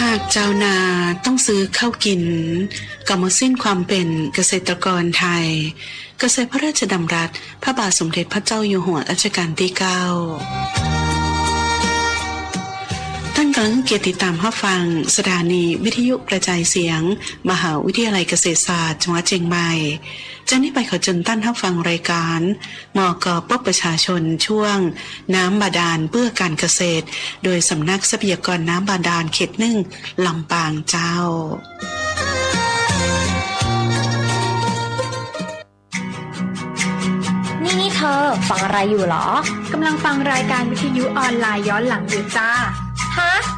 หากเจ้านาต้องซื้อข้าวกินก็หมดสิ้นความเป็นเกษตรกรไทย เกษตรพระราชดำรัส พระบาทสมเด็จพระเจ้าอยู่หัวรัชกาลที่เก้า ท่านกำลังเกียรติตามรับฟัง สถานีวิทยุกระจายเสียง มหาวิทยาลัยเกษตรศาสตร์จังหวัดเชียงใหม่จากนี้ไปขอเจิญตั้นรับฟังรายการมกปประชาชนช่วง น้ำบาดาลเพื่อการเกษตร โดยสำนักทรัพยากรน้ำบาดาลเขตหนึ่งลำปางเจ้านี่นี่เธอฟังอะไรอยู่เหรอกำลังฟังรายการวิทยุออนไลน์ย้อนหลังอยู่จ้าฮะ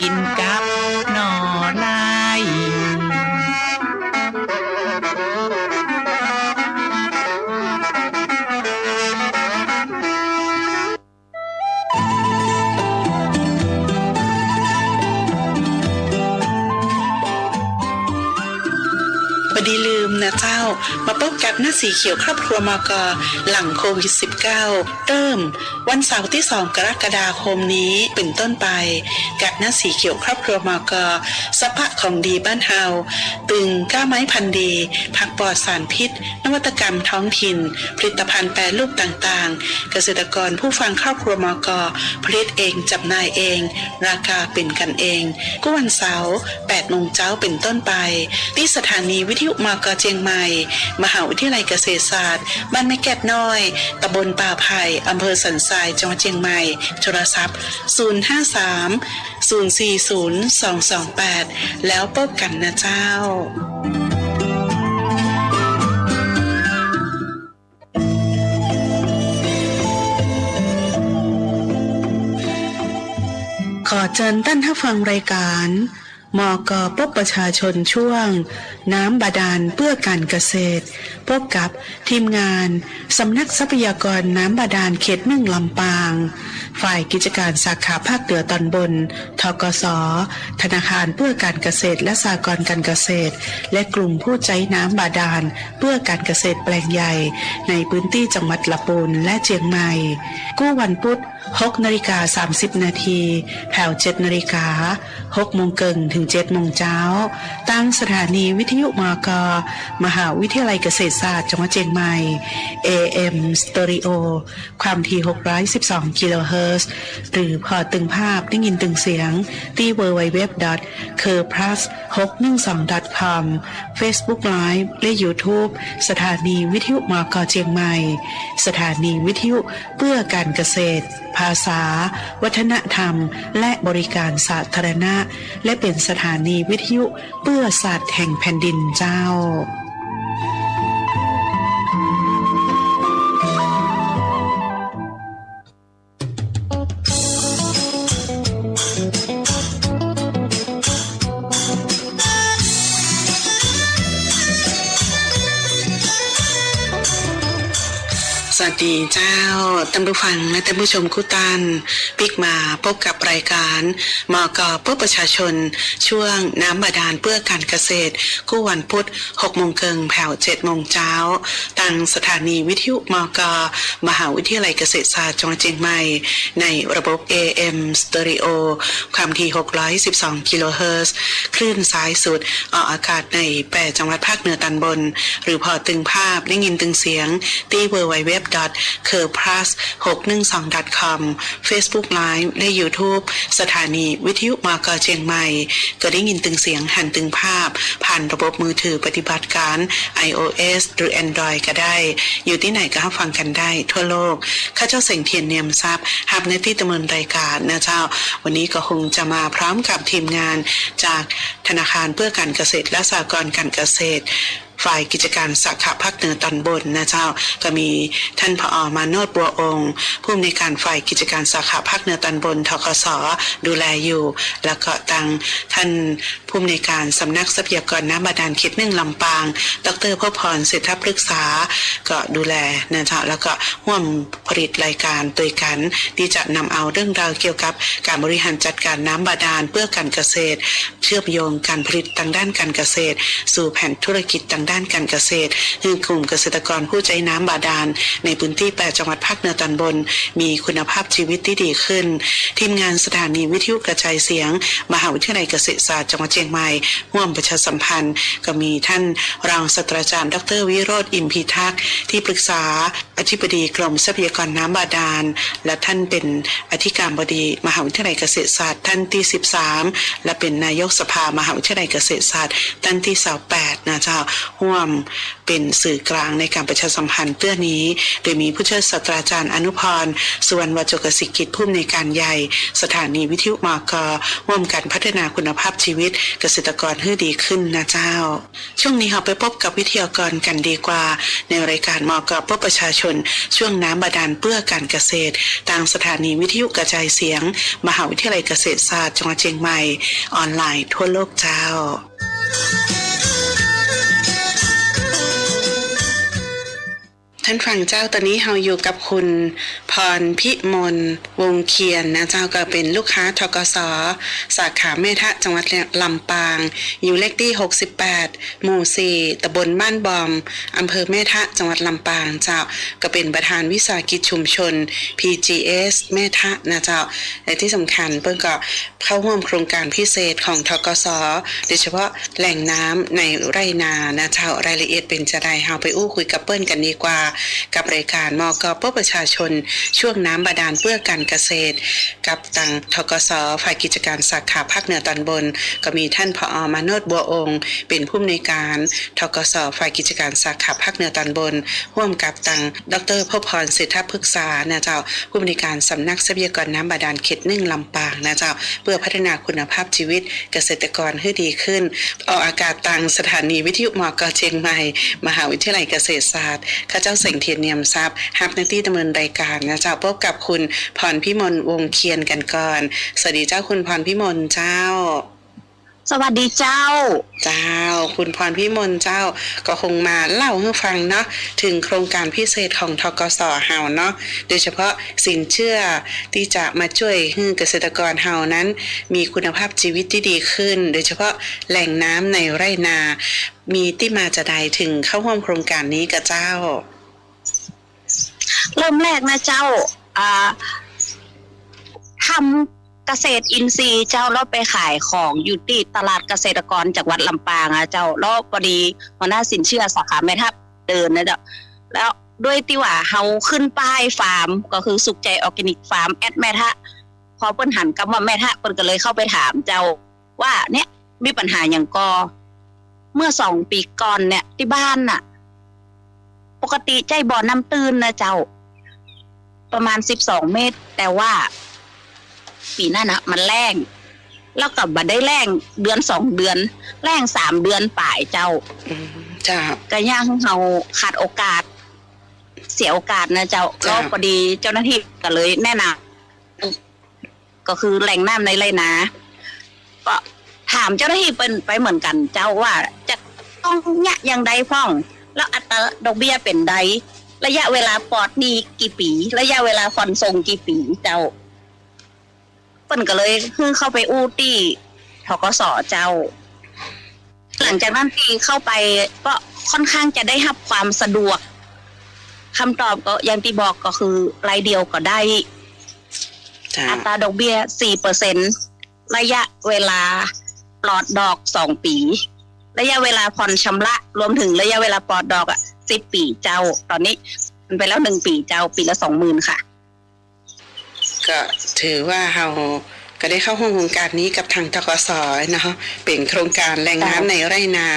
กินกับ มาพบกับหน้าสีเขียวครอบครัวมกหลังโควิด -19 เริ่ม วันเสาร์ที่ 2 กรกฎาคมนี้เป็นต้นไป กับหน้าสีเขียวครอบครัวมกสภาของดีบ้านเฮาตึงก้าไม้พันดีผักปลอดสารพิษ นวัตกรรมท้องถิ่น ผลิตภัณฑ์แปรรูปต่างๆ เกษตรกรผู้ฟังครอบครัวมกผลิตเองจำหน่ายเอง ราคาเป็นกันเองก็วันเสาร์8โมงเช้าเป็นต้นไป ที่สถานีวิทยุมกเจียงใหม่มหาวิทยาลัยเกษตรศาสตร์ บ้านแม่แกดน้อย ตำบลป่าไผ่อำเภอสันทราย จังหวัดเชียงใหม่ โทรศัพท์ 053 040 228 แล้วพบกันนะเจ้าขอเชิญท่านผู้ฟังรายการ มกพบประชาชนช่วง น้ำบาดาลเพื่อการเกษตร พบกับทีมงานสำนักทรัพยากรน้ำบาดาลเขตหนึ่งลำปาง ฝ่ายกิจการสาขาภาคเหนือตอนบน ทกส ธนาคารเพื่อการเกษตรและสหกรณ์การเกษตร และกลุ่มผู้ใช้น้ำบาดาลเพื่อการเกษตรแปลงใหญ่ ในพื้นที่จังหวัดละปูนและเชียงใหม่ กู้วันพุธ6นาฬิกา30 นาทีแถว7นาฬิกา6โมงเกิงถึง7โมงเช้า ตั้งสถานีวิทยุมก มหาวิทยาลัยเกษตรศาสตร์จังหวัดเชียงใหม่ AM Stereo ความถี่ 612 กิโลเฮิรตซ์หรือพอตึงภาพได้ยินตึงเสียง ที่ www c u r p l u s 612 com Facebook Live และ YouTube สถานีวิทยุมก เชียงใหม่ สถานีวิทยุเพื่อการเกษตรภาษา วัฒนธรรม และบริการสาธารณะ และเป็นสถานีวิทยุเพื่อศาสตร์แห่งแผ่นดินเจ้า ดีเจ้าท่านผู้ฟังและท่านผู้ชมคู่ตันปิกมาพบกับรายการมกเพื่อประชาชน ช่วงน้ำบาดาลเพื่อการเกษตร คู่วันพุธ6โมงเกิงแผ่ว7โมงเช้าทางสถานีวิทยุมกมหาวิทยาลัยเกษตรศาสตร์จังหวัดเชียงใหม่ ในระบบ AM Stereo ความถี่ 612 กิโลเฮิรตซ์คลื่นสายสุดออกอากาศใน8จังหวัดภาคเหนือตอนบน หรือพอตึงภาพได้ยินตึงเสียงที่ www c u r p l u s 612 com Facebook Live และ YouTube สถานีวิทยุมากเชียงใหม่ ก็ได้ยินตึงเสียงหันตึงภาพ ผ่านระบบมือถือปฏิบัติการ iOS หรือ Android ก็ได้ อยู่ที่ไหนก็ฟังกันได้ทั่วโลก ข้าเจ้าเสงเทียนเนียมทรัพย์หับหน้าที่ดำเนินรายการนะเจ้า วันนี้ก็คงจะมาพร้อมกับทีมงานจากธนาคารเพื่อการเกษตรและสหกรณ์การเกษตรฝ่ายกิจการสาขาภาคเหนือตอนบนนะเจ้า ก็มีท่านผอมาโนดบัวองค์ ผู้อำนวยการฝ่ายกิจการสาขาภาคเหนือตอนบนทกสดูแลอยู่ แล้วก็ตังท่านผู้อำนวยการสำนักทรัพยากรน้ำบาดาลเขตหนึ่งลำปาง ดรพ่อพรเศรษฐพฤกษา ก็ดูแลนะเจ้าแล้วก็ร่วมผลิตรายการโดยกันที่จะนำเอาเรื่องราวเกี่ยวกับการบริหารจัดการน้ำบาดาลเพื่อการเกษตร เชื่อมโยงการผลิตทางด้านการเกษตร สู่แผนธุรกิจทางด้านการเกษตรคือกลุ่มเกษตรกรผู้ใช้น้ำบาดาล ในพื้นที่ 8 จังหวัดภาคเหนือตอนบน มีคุณภาพชีวิตที่ดีขึ้น ทีมงานสถานีวิทยุกระจายเสียง มหาวิทยาลัยเกษตรศาสตร์จังหวัดเชียงใหม่ร่วมประชาสัมพันธ์ ก็มีท่านรองศาสตราจารย์ ดรวิโรธอิมพิทักษ์ที่ปรึกษาอธิบดีกรมทรัพยากรน้ำบาดาล และท่านเป็นอธิการบดีมหาวิทยาลัยเกษตรศาสตร์ท่านที่ 13 และเป็นนายกสภามหาวิทยาลัยเกษตรศาสตร์ท่านที่28นะเจ้า่วม เป็นสื่อกลางในการประชาสัมพันธ์เพื่อนี้ โดยมีผู้ช่วยศาสตราจารย์อนุพรสุวรรณวจกสิกิจผู้อำนวยการใหญ่ สถานีวิทยุมกร่วมกันพัฒนาคุณภาพชีวิตเกษตรกรให้ดีขึ้นนะเจ้า ช่วงนี้เราไปพบกับวิทยากรกันดีกว่า ในรายการมกเพื่อประชาชน ช่วงน้ำบาดาลเพื่อการเกษตรทางสถานีวิทยุกระจายเสียง มหาวิทยาลัยเกษตรศาสตร์จังหวัดเชียงใหม่ ออนไลน์ทั่วโลกเจ้า ท่านฟังเจ้าตอนนี้เราอยู่กับคุณพรพิมลวงเคียนนะเจ้าก็เป็นลูกค้าทกสสาขาแม่ทะจังหวัดลำปาง อยู่เลขที่ 68 หมู่ 4ตำบลบ้านบอมอำเภอแม่ทะจังหวัดลำปางเจ้าก็เป็นประธานวิสาหกิจชุมชน PGS แม่ทะนะเจ้าและที่สำคัญเพิ่งก็เข้าร่วมโครงการพิเศษของทกสโดยเฉพาะแหล่งน้ำในไรนานะเจ้ารายละเอียดเป็นจะไดเฮาไปอู้คุยกับเปิ้ลกันดีกว่ากับรายการมกเพื่อประชาชน ช่วงน้ำบาดาลเพื่อการเกษตร กับตังทกสฝ่ายกิจการสาขาภาคเหนือตอนบน ก็มีท่านผอมาโนดบัวองค์ เป็นผู้อำนวยการทกสฝ่ายกิจการสาขาภาคเหนือตอนบนร่วมกับตังดรพพรเศรษฐพฤกษานะเจ้าผู้อำนวยการสำนักทรัพยากรน้ำบาดาลเขตหนึ่งลำปางนะเจ้าเพื่อพัฒนาคุณภาพชีวิตเกษตรกรให้ดีขึ้นออกอากาศตังสถานีวิทยุมกเชียงใหม่ มหาวิทยาลัยเกษตรศาสตร์ข้าเจ้าเสงเทียนเนียมทรัพย์ฮับหน้าที่ดำเนินรายการนะเจ้าพบกับคุณพรพิมลวงเคียนกันก่อน สวัสดีเจ้าคุณพรพิมลเจ้า สวัสดีเจ้า เจ้า คุณพรพิมลเจ้าก็คงมาเล่าให้ฟังเนาะถึงโครงการพิเศษของทกสเฮาเนาะโดยเฉพาะสินเชื่อที่จะมาช่วยให้เกษตรกรเฮานั้น มีคุณภาพชีวิตที่ดีขึ้น โดยเฉพาะแหล่งน้ำในไร่นามีที่มาจะใดถึงเข้าร่วมโครงการนี้กับเจ้า เริ่มแรกนะเจ้าอ่าทำเกษตรอินทรีย์เจ้าแล้วไปขายของอยู่ที่ตลาดเกษตรกรจากวัดลำปางอะเจ้าแล้วพอดีหัวหน้าสินเชื่อสาขาแม่ทับเดินนะเจ้าแล้วด้วยที่ว่าเฮาขึ้นป้ายฟาร์ม ก็คือสุขใจออร์แกนิกฟาร์มแอดแม่ทะพอเปิ้นหันกลับมาแม่ทะเปิ้นก็เลยเข้าไปถามเจ้าว่าเนี่ยมีปัญหาอย่างก็เมื่อสองปีก่อนเนี่ยที่บ้านน่ะ ปกติใจบ่อน้ำตื้นนะเจ้า ประมาณสิบสองเมตร แต่ว่า ปีหน้านะมันแรงแล้วกับบัได้แรงเดือนสองเดือน แรงสามเดือนป่ายเจ้าอืมเจ้าก็ย่างเฮาขาดโอกาส เสียโอกาสนะเจ้าจ้ะก็พอดีเจ้าหน้าที่ก็เลยแนะนำก็คือแหล่งน้ำในไรนาก็ถามเจ้าหน้าที่เป็นไปเหมือนกัน เจ้าว่าจะต้องเนี่ยอย่างใดพ้อง แล้วอัตราดอกเบี้ยเป็นใด ระยะเวลาปลอดหนี้กี่ปี ระยะเวลาผ่อนส่งกี่ปีเจ้าเปิ้นก็เลยคือเข้าไปอู้ตี้ทกสเจ้า หลังจากนั้นปีเข้าไปก็ค่อนข้างจะได้รับความสะดวกคำตอบก็อย่างที่บอกก็คือรายเดียวก็ได้เจ้าอัตราดอกเบี้ย4%เปอร์เซ็นระยะเวลาปลอดดอก2ปี ระยะเวลาผ่อนชำระ รวมถึงระยะเวลาปลอดดอกอะ 10ปีเจ้า ตอนนี้มันไปแล้วหนึ่งปีเจ้าปีละสองหมื่นค่ะ ก็ถือว่าเราก็ได้เข้าห้องโครงการนี้กับทางทกสเนาะเป็นโครงการแหล่งน้ำในไร่นา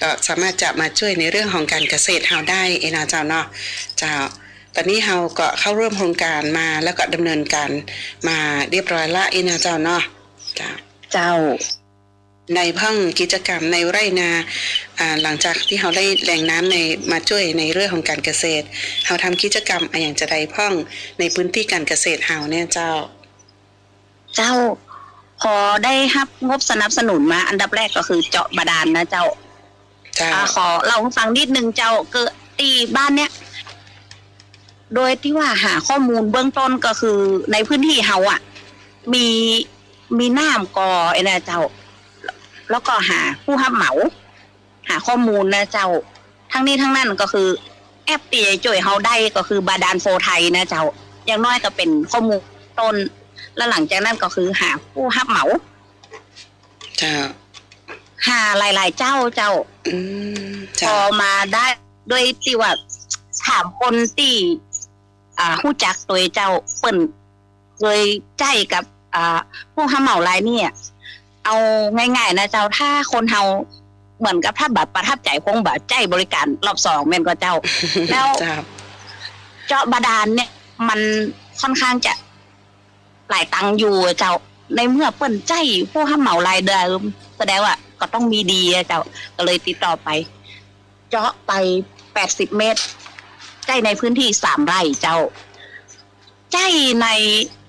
ก็สามารถจะมาช่วยในเรื่องของการเกษตรเราได้เองนะเจ้าเนาะเจ้าตอนนี้เราก็เข้าร่วมโครงการมาแล้วก็ดำเนินการมาเรียบร้อยละเองนะเจ้าเนาะเจ้าเจ้า ในพังกิจกรรมในไร่นาอ่าหลังจากที่เราได้แหล่งน้ำในมาช่วยในเรื่องของการเกษตรเราทำกิจกรรมอะอย่างจะใดพังในพื้นที่การเกษตรเฮาเนี่ยเจ้า เจ้าพอได้รับงบสนับสนุนมา อันดับแรกก็คือเจาะบาดาลนะเจ้าเจ้าอ่าขอเราให้ฟังนิดนึงเจ้าเกิดตีบ้านเนี้ยโดยที่ว่าหาข้อมูลเบื้องต้นก็คือในพื้นที่เฮาอะ มีมีน้ำกอไอ้นะเจ้า แล้วก็หาผู้รับเหมา หาข้อมูลนะเจ้า ทั้งนี้ทั้งนั้นก็คือแอปตีจ่วยเฮาได้ก็คือบาดาลโฟไทยนะเจ้า อย่างน้อยก็เป็นข้อมูลต้น แล้วหลังจากนั้นก็คือหาผู้รับเหมา เจ้า หาหลาย ๆ เจ้าเจ้าอืมพเจ้าอมาได้ด้วยที่ว่าถามคนที่ อ่าหู้จักตัวเจ้าเปิ้นเลยใจกับ อ่าผู้ห้าเหมารายเนี่ย เอาง่ายๆนะเจ้าถ้าคนเฮาเหมือนกับถ้าแบบประทับใจคงแบบใจบริการรอบสองแม่นก็เจ้า แล้วเจ้าเจาะบาดาลเนี่ย มันค่อนข้างจะหลายตังค์อยู่เจ้าในเมื่อเปิ้นใจผู้ห้าเหมารายเดิมแสดงว่าก็ต้องมีดีอะเจ้าก็เลยติดต่อไป เจาะไปแปดสิบเมตร ใจในพื้นที่สามไร่เจ้า ใจใน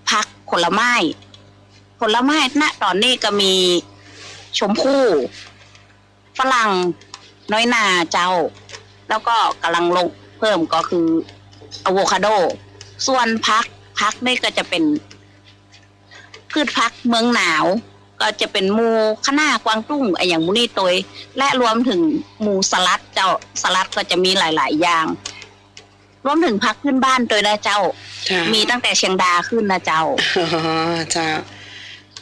พักผลไม้ ผลไม้ณตอนนี้ก็มีชมพู่ฝรั่งน้อยนาเจ้า แล้วก็กำลังลงเพิ่มก็คืออะโวคาโด ส่วนพักพักนี่ก็จะเป็น พืชพักเมืองหนาว ก็จะเป็นหมูข้าวหน้ากวางตุ้งไออย่างหมูนี่ตัวและรวมถึงหมูสลัดเจ้าสลัดก็จะมีหลาย ๆ อย่างรวมถึงพักพื้นบ้านตัวนะเจ้าเจ้า มีตั้งแต่เชียงดาขึ้นนะเจ้าอ๋อเจ้า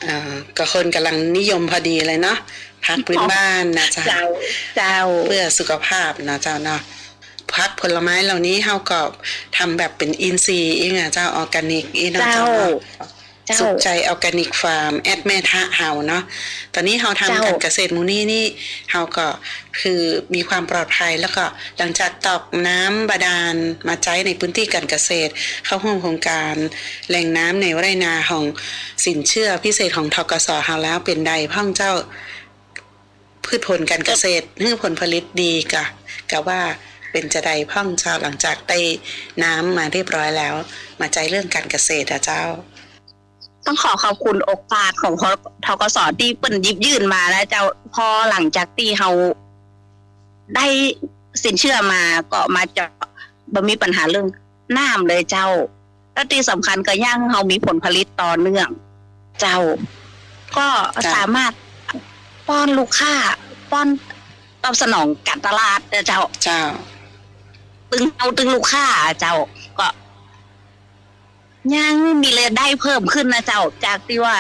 อ่าก็คนกำลังนิยมพอดีเลยเนาะพักพื้นบ้านนะเจ้า เจ้าเจ้าเพื่อสุขภาพนะเจ้าเนาะพักผลไม้เหล่านี้เฮาก็ทำแบบเป็นอินทรีย์อีกอะเจ้าออร์แกนิกอีกเนาะเจ้าเจ้าเนาะเจ้า สุขใจออร์แกนิกฟาร์มแอดแม่ทะเฮาเนาะตอนนี้เฮาทำเจ้าการเกษตรมูนี่นี่เฮาก็คือมีความปลอดภัยแล้วก็หลังจากตอกน้ำบาดาลมาใช้ในพื้นที่การเกษตร เข้าร่วมโครงการแหล่งน้ำในไร่นาของสินเชื่อพิเศษของทกสเฮาแล้วเป็นใดพ่องเจ้า พืชผลการเกษตรเพื่อผลผลิตดีกะกะว่าเป็นจะใดพ่องเจ้าหลังจากได้น้ำมาเรียบร้อยแล้ว มาใจเรื่องการเกษตรอะเจ้า ต้องขอขอบคุณโอกาสของทกสที่เปิ่นยิบยื่นมาแล้วเจ้าพอหลังจากที่เขาได้สินเชื่อมาก็มาเจาะบ่มีปัญหาเรื่องน้ำเลยเจ้าแล้วที่สำคัญก็ย่างเขามีผลผลิตต่อเนื่อง เจ้า ก็สามารถป้อนลูกค้า ป้อนตอบสนองการตลาดเจ้าเจ้า ตึงเอาตึงลูกค้าเจ้าก็ ยังมีรายได้เพิ่มขึ้นนะเจ้า จากที่ว่า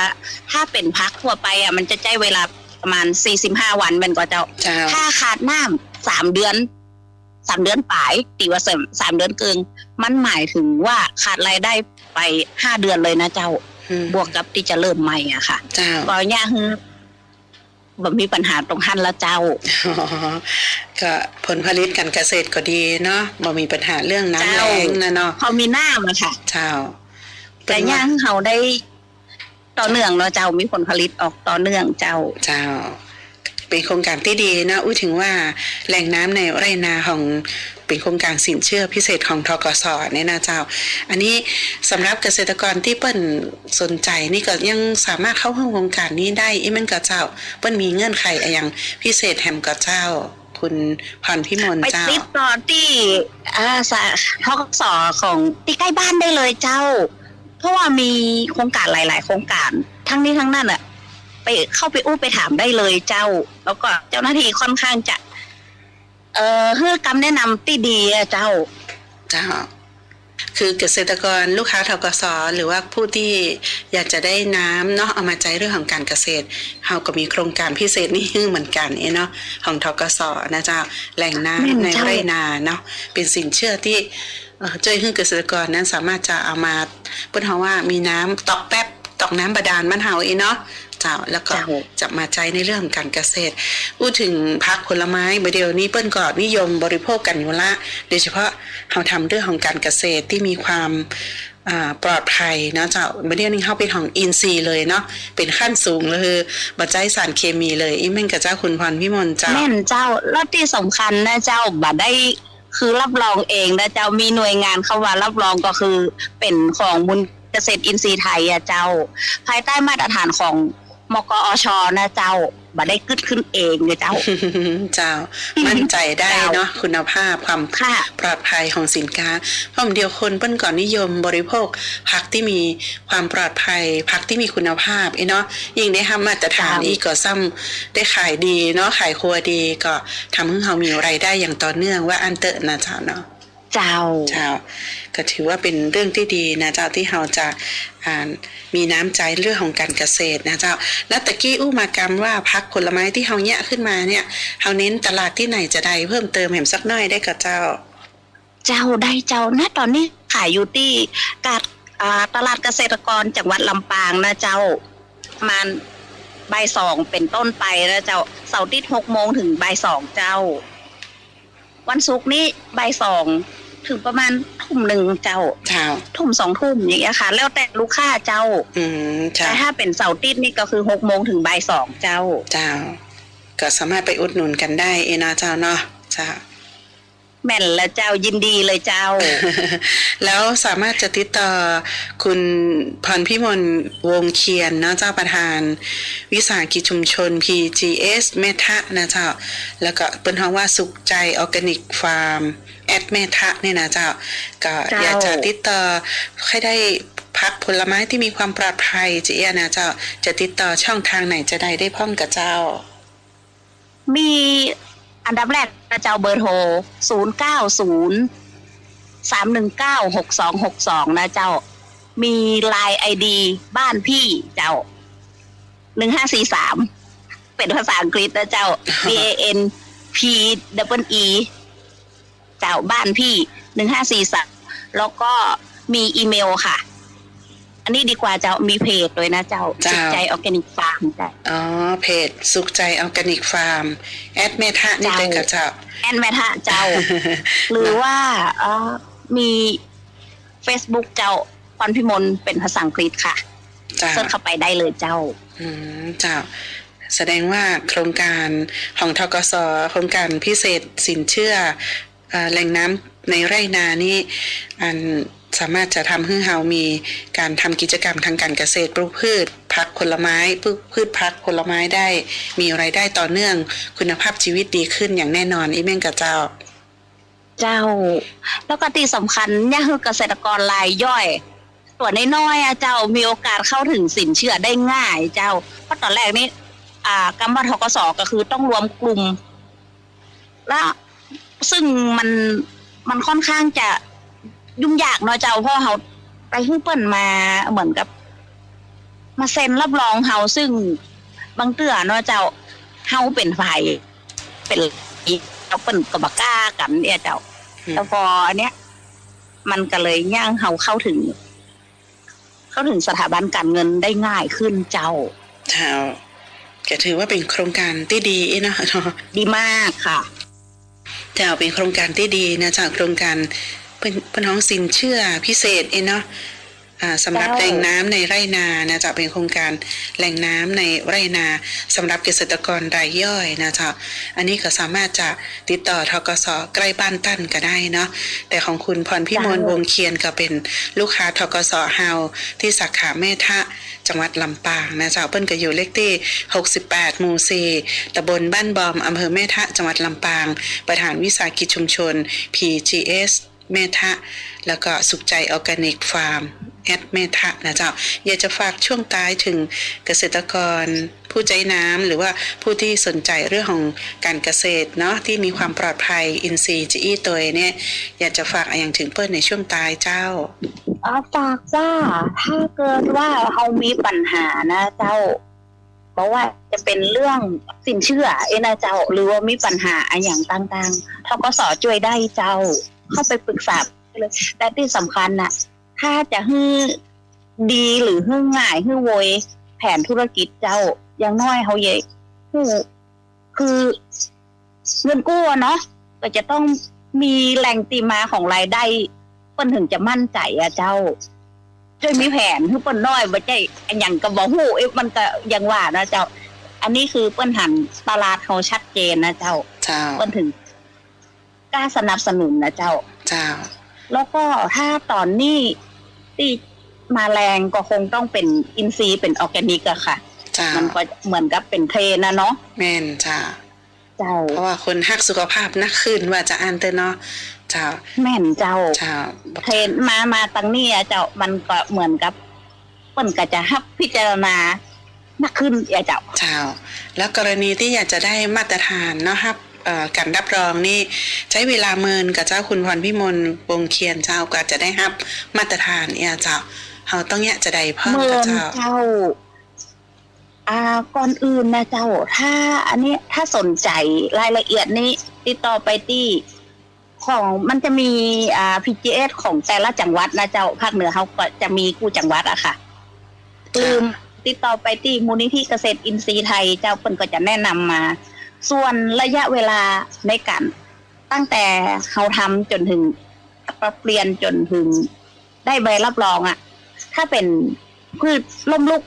ถ้าเป็นพักทั่วไปอะมันจะใช้เวลาประมาณสี่สิบห้าวันเป็นก็เจ้า เจ้า ถ้าขาดน้ำสามเดือนสามเดือนปลายตีว่าสามสามเดือนเกินมันหมายถึงว่าขาดรายได้ไปห้าเดือนเลยนะเจ้า อืมบวกกับที่จะเริ่มใหม่อะค่ะเจ้าก็ยากคือบ่มีปัญหาตรงหันละเจ้า อ๋อก็ผลผลิตการเกษตรก็ดีเนาะบ่มีปัญหาเรื่องน้ำเจ้า แรงนะเนาะ พอมีน้ำอะค่ะ เจ้า แต่ย่างเขาได้ต่อเนื่องเนาะเจ้ามีผลผลิตออกต่อเนื่องเจ้าเจ้า เป็นโครงการที่ดีนะอู้ถึงว่าแหล่งน้ำในไร่นาของเป็นโครงการสินเชื่อพิเศษของทกสเนี่ยนะเจ้า อันนี้สำหรับเกษตรกรที่เปิ้นสนใจนี่ก็ยังสามารถเข้าร่วมโครงการนี้ได้อีมันก็เจ้า เปิ้นมีเงื่อนไขอะไรอย่างพิเศษแถมกับเจ้าคุณพรพิมลไปเจ้าติดต่อที่อาสาทกสของที่ใกล้บ้านได้เลยเจ้า เพราะว่ามีโครงการหลาย ๆ โครงการ ทั้งนี้ทั้งนั้นอะไปเข้าไปอู้ไปถามได้เลยเจ้า แล้วก็เจ้าหน้าที่ค่อนข้างจะ เอ่อให้คำแนะนำที่ดีอะเจ้าเจ้าคือเกษตรกรลูกค้าทกสหรือว่าผู้ที่อยากจะได้น้ำเนาะเอามาใจเรื่องของการเกษตรเราก็มีโครงการพิเศษนี่เหมือนกันเนาะของทกสนะเจ้าแหล่งน้ำในไร่นาเนาะเป็นสินเชื่อที่ เอ่อช่วยให้เกษตรกรนั้นสามารถจะเอามาเปิ้นเฮาว่ามีน้ำตอกแป๊บตอกน้ำบาดาลมันเฮาอีเนาะเจ้าแล้วก็เจ้าจะมาใจในเรื่องของการเกษตรพูดถึงพักผลไม้เดี๋ยวนี้เปิ้นก็นิยมบริโภคกันอยู่ละโดยเฉพาะเราทำเรื่องของการเกษตรที่มีความอ่าปลอดภัยเนาะเจ้าเดี๋ยวนี้เข้าเป็นของอินซีย์เลยเนาะเป็นขั้นสูงเลยคือบัจจัยสารเคมีเลยอีแม่นกับเจ้าคุณพรพิมลเจ้าแม่นเจ้าแล้วที่สำคัญนะเจ้าบัดได้ คือรับรองเองนะเจ้ามีหน่วยงานเข้ามารับรองก็คือเป็นของมูลเกษตรอินทรีย์ไทยอะเจ้า ภายใต้มาตรฐานของ มกอชนะเจ้าบัดได้กึดขึ้นเองเลยเจ้า เจ้า มั่นใจได้เนาะคุณภาพความค่ะปลอดภัยของสินค้าเพราะเดียวคนเปิ้นก่อนนิยมบริโภคผักที่มีความปลอดภัยผักที่มีคุณภาพอีเนาะยิ่งได้ทำมาตรฐานครับอีกก็ซ้ำได้ขายดีเนาะขายครัวดีก็ทำให้เรามีรายได้อย่างต่อเนื่องว่าอันเตอะนะเจ้าเนาะ เจ้า เจ้า ก็ถือว่าเป็นเรื่องที่ดีนะเจ้าที่เราจะอ่านมีน้ำใจเรื่องของการเกษตรนะเจ้า แล้วตะกี้อู้มากรรมว่าพักผลไม้ที่เฮาแยะขึ้นมาเนี่ยเฮาเน้นตลาดที่ไหนจะได้เพิ่มเติมแหมสักหน่อยได้กับเจ้า เจ้าได้เจ้าณตอนนี้ขายอยู่ที่กาดอ่าตลาดเกษตรกรจังหวัดลำปางนะเจ้าประมาณบ่ายสองเป็นต้นไปนะเจ้าเสาร์อาที่หกโมงถึงบ่ายสองเจ้า วันศุกร์นี้บ่ายสอง ถึงประมาณทุ่มหนึ่งเจ้าเจ้า ทุ่มสองทุ่มอย่างเงี้ยค่ะ แล้วแต่ลูกค้าเจ้า อืมเจ้าแต่ถ้าเป็นเสาร์อาทิตย์นี่ก็คือหกโมงถึงบ่ายสองเจ้า เจ้า ก็สามารถไปอุดหนุนกันได้เอนะเจ้าเนาะเจ้า แม่นแล้วเจ้ายินดีเลยเจ้า แล้วสามารถจะติดต่อคุณพรพิมลวงเคียนเนาะเจ้าประธาน วิสาหกิจชุมชน PGS เมทะนะเจ้า แล้วก็เป็นคำว่าสุขใจออร์แกนิกฟาร์ม แอดเมทะเนี่ยนะเจ้า ก็เจ้าอยากจะติดต่อให้ได้พักผลไม้ที่มีความปลอดภัยจีเอียนะเจ้า จะติดต่อช่องทางไหนจะได้ได้พ่องกับเจ้า มีอันดับแรกนะเจ้าเบอร์โทร0 9 0 3 1 9 6 2 6 2นะเจ้า มีไลน์ไอดีบ้านพี่เจ้า1543เป็นภาษาอังกฤษนะเจ้า B A N P W E เจ้าบ้านพี่1543แล้วก็มีอีเมลค่ะ อันนี้ดีกว่าเจ้ามีเพจด้วยนะเจ้าเจ้าจิตใจออร์แกนิกฟาร์มจ้ะอ๋อเพจสุขใจออร์แกนิกฟาร์มแอดเมทะนี่เจ้าได้กับเจ้าแอนแมทะเจ้า หรือว่าเอ่อมี Facebook เจ้าพรพิมลเป็นภาษาอังกฤษค่ะเจ้าเสิร์ชเข้าไปได้เลยเจ้า อืมเจ้าแสดงว่าโครงการของทกสโครงการพิเศษสินเชื่อเอ่อ แหล่งน้ำในไร่นานี่อันสามารถจะทำให้เรามีการทำกิจกรรมทางการเกษตรปลูกพืชพักผลไม้พืชพืชพักผลไม้ได้ มีรายได้ต่อเนื่องคุณภาพชีวิตดีขึ้นอย่างแน่นอนอีเม่งกับเจ้า เจ้า แล้วก็ที่สำคัญเนี่ยคือเกษตรกรรายย่อย ตัวน้อยๆอะเจ้ามีโอกาสเข้าถึงสินเชื่อได้ง่าย เจ้าเพราะตอนแรกนี่อ่ากรรมทกสก็คือต้องรวมกลุ่ม แล้ว ซึ่งมันมันค่อนข้างจะยุ่งยากเนาะเจ้าเพราะเขาไปให้เปิ้นมาเหมือนกับ มาเซ็นรับรองเฮาซึ่งบางเตือเนาะเจ้าเฮาเป็นฝ่ายเป็นอีกเราเปิ้นก็บกล้ากันเนี่ยเจ้าอืมแต่พออันเนี้ย มันก็เลยย่างเฮาเข้าถึง เข้าถึงสถาบันการเงินได้ง่ายขึ้นเจ้าเจ้าก็ถือว่าเป็นโครงการที่ดีเนาะดีมากค่ะ เจ้าเป็นโครงการที่ดีนะเจ้าโครงการเป็นเป็นของสินเชื่อพิเศษเองเนาะอ่าสำหรับเจ้าแหล่งน้ำในไร่นานะเจ้าเป็นโครงการแหล่งน้ำในไร่นาสำหรับเกษตรกรรายย่อยนะเจ้าอันนี้ก็สามารถจะติดต่อทกสใกล้บ้านตั้นก็ได้เนาะแต่ของคุณพรพิมลวงเคียนก็เป็นลูกค้าทกสเฮาที่สาขาแม่ทะ จังหวัดลำปางนะเจ้าเปิ้นก็อยู่เลขที่ 68 หมู่ 4ตำบลบ้านบอมอำเภอแม่ทะจังหวัดลำปาง ประธานวิสาหกิจชุมชน PGS แม่ทะ แล้วก็สุขใจออร์แกนิกฟาร์มแอดแม่ทะนะเจ้า อยากจะฝากช่วงท้ายถึงเกษตรกร ผู้ใจน้ำหรือว่าผู้ที่สนใจเรื่องของการเกษตรเนาะที่มีความปลอดภัยอินทรีย์จีอีตัวเนี่ย อยากจะฝากอะไรอย่างถึงเปิ้ลในช่วงท้ายเจ้าอาฝากว่าถ้าเกิดว่าเขามีปัญหานะเจ้าเพราะว่าจะเป็นเรื่องสินเชื่อเอนะเจ้า หรือว่ามีปัญหาอะไรอย่างต่างๆทกสช่วยได้เจ้า เข้าไปปรึกษาเลยแต่ที่สำคัญน่ะ ถ้าจะให้ดีหรือให้ง่ายให้โวยแผนธุรกิจเจ้าอย่างน้อยเขาเยฮู้คือเงินกู้อะเนาะก็จะต้องมีแหล่งตีมาของรายได้เปิ้นถึงจะมั่นใจอะเจ้าช่วยมีแผนคือเปิ้นน้อยบ่ใช่อันหยังก็บ่ฮู้เอ๊ะมันก็อยังว่านะเจ้า อันนี้คือเปิ้นหันตลาดเขาชัดเจนนะเจ้าเจ้าเปิ้นถึง กล้าสนับสนุนนะเจ้า เจ้า แล้วก็ถ้าตอนนี้ที่มาแรงก็คงต้องเป็นอินทรีย์เป็นออร์แกนิกอะค่ะ เจ้า มันก็เหมือนกับเป็นเทรนด์นะเนาะแม่นเจ้า เจ้า เพราะว่าคนฮักสุขภาพนักขึ้นว่าจะอ่านเตอเนาะ เจ้า แม่นเจ้า เจ้าเทรนมามาตั้งนี้อะเจ้ามันก็เหมือนกับเปิ้นก็จะฮับพิจารณานักขึ้นอะเจ้า เจ้า แล้วกรณีที่อยากจะได้มาตรฐานเนาะครับเอ่อ การรับรองนี่ใช้เวลาเมินกับเจ้าคุณพรพิมลวงเคียนเจ้าก็จะได้รับมาตรฐานเนี่ยเจ้าเฮาต้องเนี่ยจะได้เพิ่มเมืกับองเจ้าเจ้าอ่าก่อนอื่นนะเจ้า ถ้าอันนี้ถ้าสนใจรายละเอียดนี้ ติดต่อไปที่ของมันจะมีอ่า PGS ของแต่ละจังหวัดนะเจ้าภาคเหนือเขาก็จะมีกู้จังหวัดอะค่ะลืมติดต่อไปที่มูลนิธิเกษตรอินทรีย์ไทย เจ้าเปิ้นก็จะแนะนำมา ส่วนระยะเวลาในการตั้งแต่เขาทำจนถึงปรับเปลี่ยนจนถึงได้ใบรับรองอะถ้าเป็นพืชล้มลุก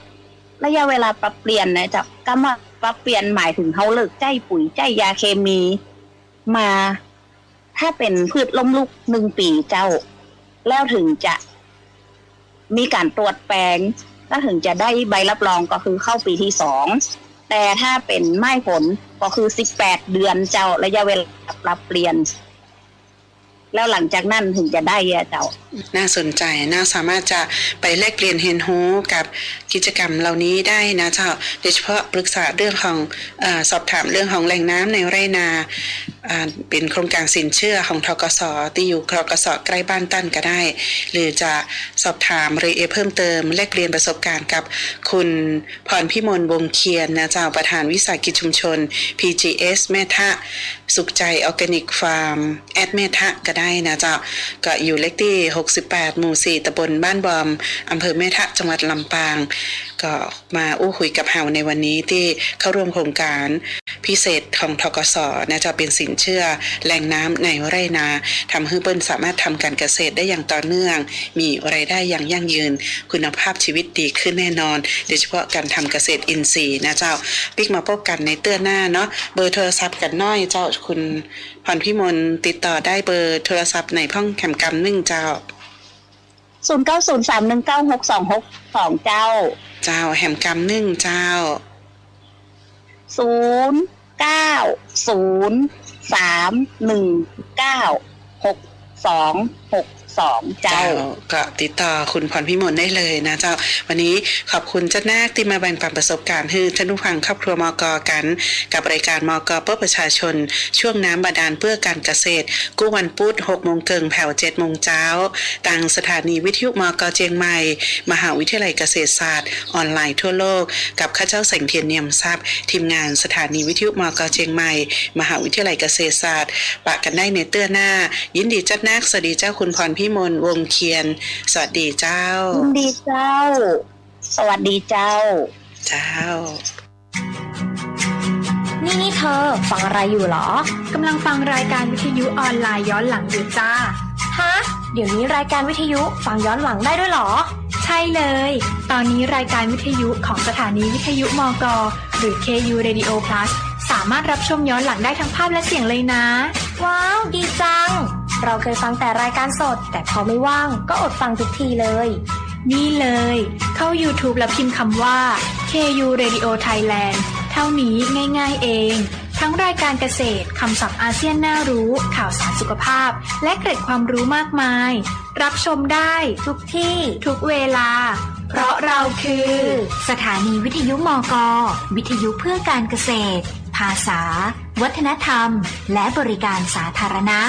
ระยะเวลาปรับเปลี่ยนนะจะก็มาปรับเปลี่ยนหมายถึงเขาเลิกใจปุ๋ยใจยาเคมีมา ถ้าเป็นพืชล้มลุกหนึ่งปีเจ้า แล้วถึงจะมีการตรวจแปลงแล้วถึงจะได้ใบรับรองก็คือเข้าปีที่สอง แต่ถ้าเป็นไม้ผลก็คือสิบแปดเดือนเจ้าระยะเวลาปรับเปลี่ยน แล้วหลังจากนั้นถึงจะได้เจ้า น่าสนใจน่าสามารถจะไปแลกเปลี่ยนเห็นหูกับกิจกรรมเหล่านี้ได้นะเจ้าโดยเฉพาะปรึกษาเรื่องของอสอบถามเรื่องของแหล่งน้ำในไรนาเป็นโครงการสินเชื่อของทกสที่อยู่ทกสใกล้บ้านตั้นก็ได้ หรือจะสอบถามรายละเอียดเพิ่มเติม แลกเปลี่ยนประสบการณ์กับคุณพรพิมลวงเคียนนะเจ้าประธานวิสาหกิจชุมชน PGS แม่ทะสุขใจออร์แกนิกฟาร์ม แอดเมทะก็ได้นะเจ้าก็อยู่เลขที่ 68 หมู่ 4ตำบลบ้านบอมอำเภอเมทะจังหวัดลำปางก็มาอู้คุยกับเฮาในวันนี้ที่เข้าร่วมโครงการพิเศษของทกสนะจะเป็นสินเชื่อแหล่งน้ำในไร่นาทำให้เปิ้นสามารถทำการเกษตรได้อย่างต่อเนื่อง มีรายได้อย่างยั่งยืน คุณภาพชีวิตดีขึ้นแน่นอน โดยเฉพาะการทำเกษตรอินทรีย์นะเจ้าปิ๊กมาพบกันในเตื้อหน้าเนาะเบอร์โทรศัพท์กันน้อยเจ้าคุณพรพิมลติดต่อได้เบอร์โทรศัพท์ในห้องแคมกำนึ่งเจ้า ศูนย์เก้าศูนย์สามหนึ่งเก้าหกสองหกสองเจ้า เจ้าแหมกำนึ่งเจ้าศูนย์เก้าศูนย์สามหนึ่งเก้าหกสองหก สองเจ้า ก็ติดต่อคุณพรพิมลได้เลยนะเจ้า วันนี้ขอบคุณเจ้านาที่มาแบ่งปันประสบการณ์ให้ท่านผู้ฟังครอบครัวมกกัน กับรายการมกเพื่อประชาชน ช่วงน้ำบาดาลเพื่อการเกษตร กู้วันพุธ6โมงเกิงแผ่ว7โมงเช้าทางสถานีวิทยุมกเจียงใหม่ มหาวิทยาลัยเกษตรศาสตร์ ออนไลน์ทั่วโลก กับข้าเจ้าแสงเทียนเนียมทรัพย์ ทีมงานสถานีวิทยุมกเจียงใหม่ มหาวิทยาลัยเกษตรศาสตร์ปะกันได้ในเตื้อหน้า ยินดีจัดนักสวัสดีเจ้าคุณพรพิมลวงเคียน สวัสดีเจ้า ยินดีเจ้า สวัสดีเจ้า เจ้า นี่นี่เธอ ฟังอะไรอยู่เหรอกำลังฟังรายการวิทยุออนไลน์ย้อนหลังอยู่จ้า ฮะ เดี๋ยวนี้รายการวิทยุฟังย้อนหลังได้ด้วยเหรอ ใช่เลย ตอนนี้รายการวิทยุของสถานีวิทยุมก หรือ KU Radio Plus สามารถรับชมย้อนหลังได้ทั้งภาพและเสียงเลยนะ ว้าว ดีจัง เราเคยฟังแต่รายการสด แต่พอไม่ว่างก็อดฟังทุกทีเลย นี่เลย เข้า YouTube แล้วพิมพ์คำว่า KU Radio Thailand เท่านี้ง่ายๆเอง ทั้งรายการเกษตรคำศัพท์อาเซียนน่ารู้ ข่าวสารสุขภาพ และเกร็ดความรู้มากมาย รับชมได้ทุกที่ทุกเวลา เพราะเราคือ สถานีวิทยุมก วิทยุเพื่อการเกษตร ภาษา วัฒนธรรม และบริการสาธารณะ